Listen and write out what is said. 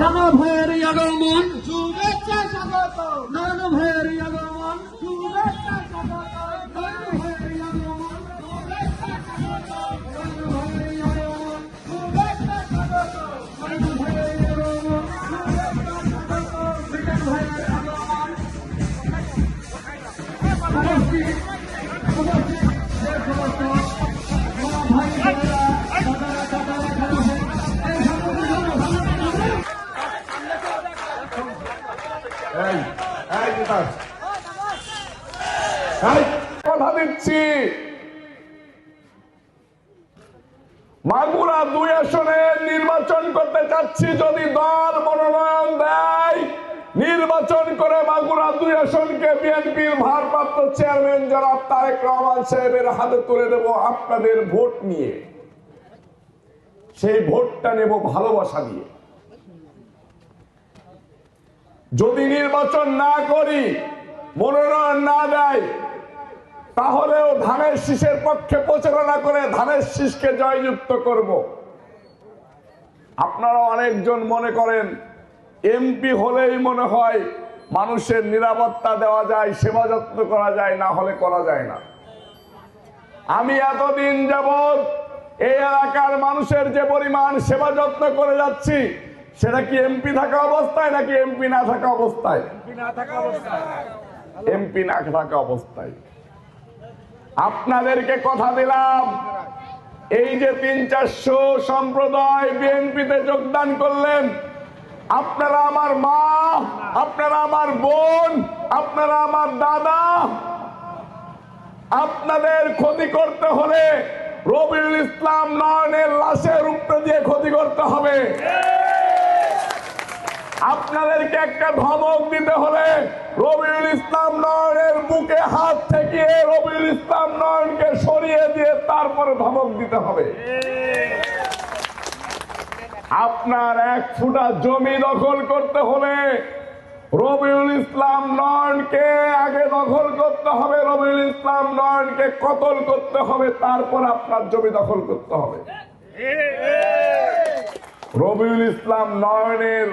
রাঙা ভাইয়ের আগমন নানা ভাইয়ের আগমন এই এই বিকাশ এই, কথা দিচ্ছি। মাগুরা দুই আসনে নির্বাচন করতে চাচ্ছি যদি দল মনোনয়ন দেয়। নির্বাচন করে মাগুরা দুই আসনকে বিএনপির ভারপ্রাপ্ত চেয়ারম্যান জনাব তারেক রহমান সাহেবের হাতে তুলে দেব আপনাদের ভোট নিয়ে। সেই ভোটটা নেব ভালোবাসা দিয়ে। যদি নির্বাচন না করি, মনোনয়ন না দেয়, তাহলেও ধানের শীষের পক্ষে প্রচারণা করে ধানের শীষকে জয়যুক্ত করব। আপনারা অনেকজন মনে করেন, এমপি হলেই মনে হয় মানুষের নিরাপত্তা দেওয়া যায়, সেবা যত্ন করা যায়, না হলে করা যায় না। আমি এতদিন যাবৎ এই এলাকার মানুষের যে পরিমাণ সেবা যত্ন করে যাচ্ছি সেটা কি এমপি থাকা অবস্থায় নাকি এমপি না থাকা অবস্থায়? এমপি না থাকা অবস্থায়। আপনাদেরকে কথা দিলাম এই যে তিন চারশো সম্প্রদায় বিএনপিতে যোগদান করলেন আপনারা আমার মা আপনারা আমার বোন আপনারা আমার দাদা আপনাদের ক্ষতি করতে হলে রবিউল ইসলাম নয়নের লাশের উপরে দিয়ে ক্ষতি করতে হবে। আপনাদেরকে একটা ধমক দিতে হলে রবিউল ইসলাম নয়নের বুকে হাত থেকে রবিউল ইসলাম নয়নকে সরিয়ে দিয়ে তারপরে ধমক দিতে হবে। আপনার এক ফুটা জমি দখল করতে হলে রবিউল ইসলাম নয়নকে আগে দখল করতে হবে, রবিউল ইসলাম নয়নকে কতল করতে হবে, তারপর আপনার জমি দখল করতে হবে। রবিউল ইসলাম নয়নের